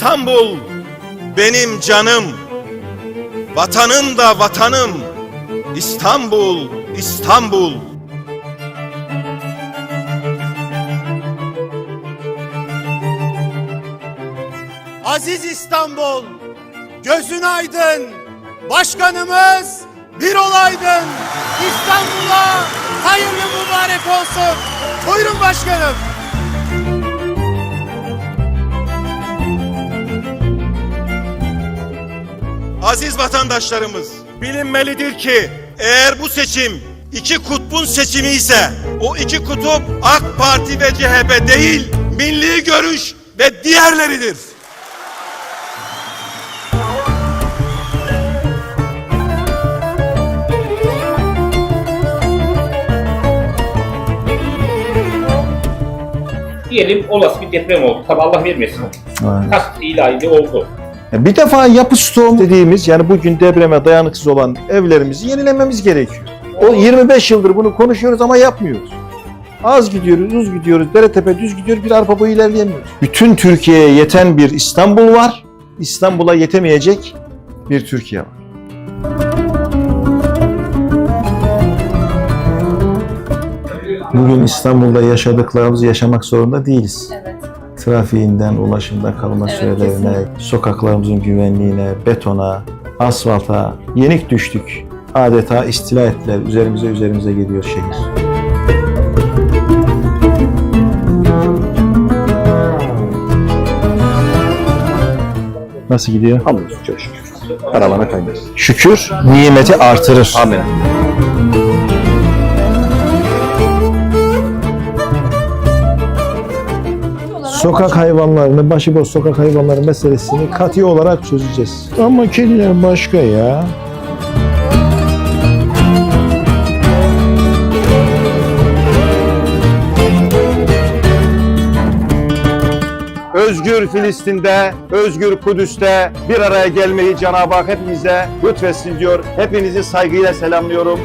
İstanbul benim canım. Vatanım da vatanım. İstanbul, İstanbul. Aziz İstanbul, gözün aydın, başkanımız bir olaydın. İstanbul'a hayırlı mübarek olsun. Buyurun başkanım. Aziz vatandaşlarımız, bilinmelidir ki eğer bu seçim iki kutbun seçimi ise o iki kutup AK Parti ve CHP değil, milli görüş ve diğerleridir. Diyelim olası bir deprem oldu. Tabi Allah vermesin. Aynen. Kast ilahi oldu. Ya Bir defa yapı stoğum dediğimiz yani bugün depreme dayanıksız olan evlerimizi yenilememiz gerekiyor. O 25 yıldır bunu konuşuyoruz ama yapmıyoruz. Az gidiyoruz, uz gidiyoruz, dere tepe düz gidiyoruz, bir arpa boyu ilerleyemiyoruz. Bütün Türkiye'ye yeten bir İstanbul var, İstanbul'a yetemeyecek bir Türkiye var. Bugün İstanbul'da yaşadıklarımızı yaşamak zorunda değiliz. Evet. Trafiğinden, ulaşımda kalma Evet, sürelerine, kesinlikle. sokaklarımızın güvenliğine, betona, asfalta yenik düştük. Adeta istila ettiler. Üzerimize üzerimize geliyor şehir. Nasıl gidiyor? Hamdolsun çok şükür. Karavana kaynıyor. Şükür nimeti artırır. Amin. Sokak hayvanlarını, başıboş sokak hayvanları meselesini katı olarak çözeceğiz. Ama kediler başka ya. Özgür Filistin'de, özgür Kudüs'te bir araya gelmeyi Cenab-ı Hak hepimize lütfetsin diyor. Hepinizi saygıyla selamlıyorum.